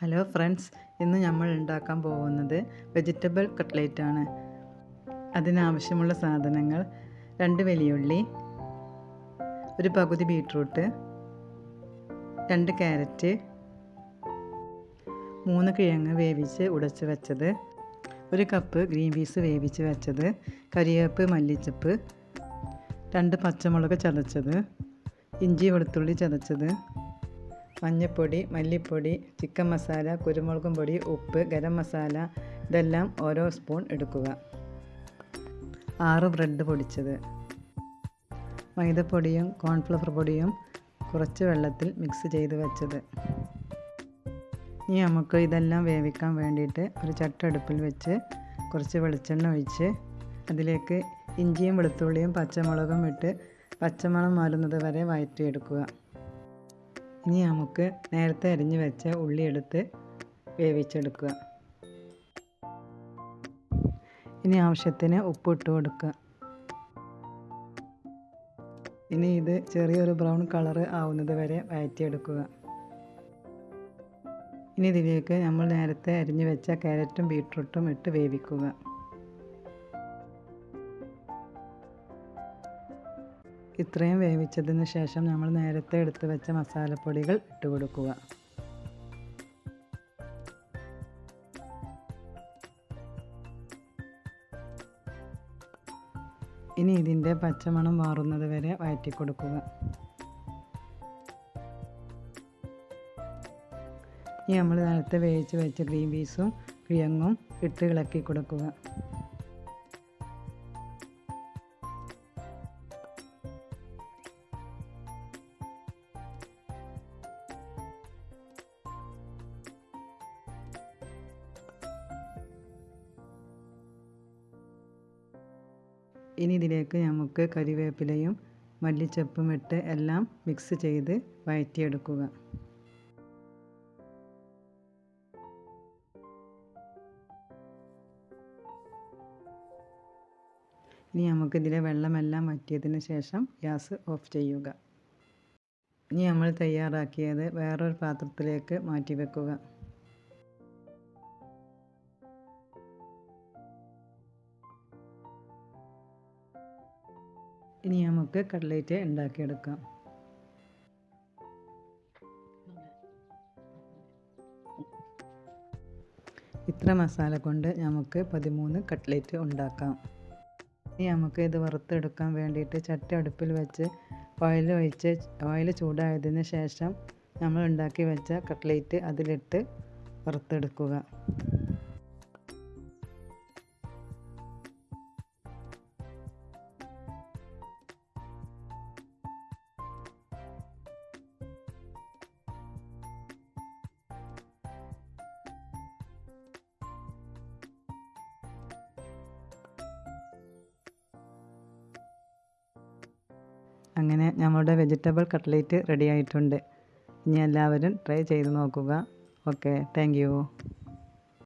Hello friends ഇന്ന് നമ്മൾ ഉണ്ടാക്കാൻ പോകുന്നത് വെജിറ്റബിൾ കട്ട്ലേറ്റ് ആണ്. അതിനാവശ്യമുള്ള സാധനങ്ങൾ രണ്ട് വലിയുള്ളി ഒരു പകുതി ബീട്രൂട്ട് രണ്ട് ക്യാരറ്റ് മൂന്ന് കിഴങ്ങ് വേവിച്ച് ഉടച്ച് വെച്ചത് ഒരു കപ്പ് ഗ്രീൻ പീസ് വേവിച്ച് വെച്ചത് കരിവേപ്പ് മല്ലിച്ചപ്പ് രണ്ട് പച്ചമുളക് ചതച്ചത് ഇഞ്ചി വെളുത്തുള്ളി ചതച്ചത് മഞ്ഞൾപ്പൊടി മല്ലിപ്പൊടി ചിക്കൻ മസാല കുരുമുളകും പൊടി ഉപ്പ് ഗരം മസാല ഇതെല്ലാം ഓരോ സ്പൂൺ എടുക്കുക. ആറ് ബ്രെഡ് പൊടിച്ചത്. മൈദപ്പൊടിയും കോൺഫ്ലവർ പൊടിയും കുറച്ച് വെള്ളത്തിൽ മിക്സ് ചെയ്ത് വെച്ചത്. ഇനി നമുക്ക് ഇതെല്ലാം വേവിക്കാൻ വേണ്ടിയിട്ട് ഒരു ചട്ടടുപ്പിൽ വെച്ച് കുറച്ച് വെളിച്ചെണ്ണ ഒഴിച്ച് അതിലേക്ക് ഇഞ്ചിയും വെളുത്തുള്ളിയും പച്ചമുളകും ഇട്ട് പച്ചമണം മാറുന്നത് വരെ വഴറ്റിയെടുക്കുക ഇനി നമുക്ക് നേരത്തെ അരിഞ്ഞു വെച്ച ഉള്ളി എടുത്ത് വേവിച്ചെടുക്കുക. ഇനി ആവശ്യത്തിന് ഉപ്പ് ഇട്ട് കൊടുക്കുക. ഇനി ഇത് ചെറിയൊരു ബ്രൗൺ കളറ് ആവുന്നത് വരെ വഴറ്റിയെടുക്കുക. ഇനി ഇതിലേക്ക് നമ്മൾ നേരത്തെ അരിഞ്ഞു വെച്ച ക്യാരറ്റും ബീട്രൂട്ടും ഇട്ട് വേവിക്കുക. ഇത്രയും വേവിച്ചതിന് ശേഷം നമ്മൾ നേരത്തെ എടുത്തു വെച്ച മസാലപ്പൊടികൾ ഇട്ട് കൊടുക്കുക. ഇനി ഇതിന്റെ പച്ചമണം മാറുന്നത് വരെ വഴറ്റി കൊടുക്കുക. ഇനി നമ്മൾ നേരത്തെ വേവിച്ച് വെച്ച ഗ്രീൻ പീസും കിഴങ്ങും ഇട്ട് ഇളക്കി കൊടുക്കുക. ഇനി ഇതിലേക്ക് നമുക്ക് കരിവേപ്പിലയും മല്ലിച്ചപ്പും ഇട്ട് എല്ലാം മിക്സ് ചെയ്ത് വഴറ്റിയെടുക്കുക. ഇനി നമുക്കിതിലെ വെള്ളമെല്ലാം വറ്റിയതിന് ശേഷം ഗ്യാസ് ഓഫ് ചെയ്യുക. ഇനി നമ്മൾ തയ്യാറാക്കിയത് വേറൊരു പാത്രത്തിലേക്ക് മാറ്റി വെക്കുക ഇനി നമുക്ക് കട്ലേറ്റ് ഉണ്ടാക്കിയെടുക്കാം. ഇത്ര മസാല കൊണ്ട് നമുക്ക് പതിമൂന്ന് കട്ട്ലേറ്റ് ഉണ്ടാക്കാം. ഇനി നമുക്ക് ഇത് വറുത്തെടുക്കാൻ വേണ്ടിയിട്ട് ചട്ടി അടുപ്പിൽ വെച്ച് ഓയിൽ ഒഴിച്ച് ഓയിൽ ചൂടായതിന് ശേഷം നമ്മൾ ഉണ്ടാക്കി വെച്ച കട്ട്ലേറ്റ് അതിലിട്ട് വറുത്തെടുക്കുക. അങ്ങനെ നമ്മുടെ വെജിറ്റബിൾ കട്ട്ലേറ്റ് റെഡി ആയിട്ടുണ്ട്. ഇനി എല്ലാവരും ട്രൈ ചെയ്ത് നോക്കുക. Okay thank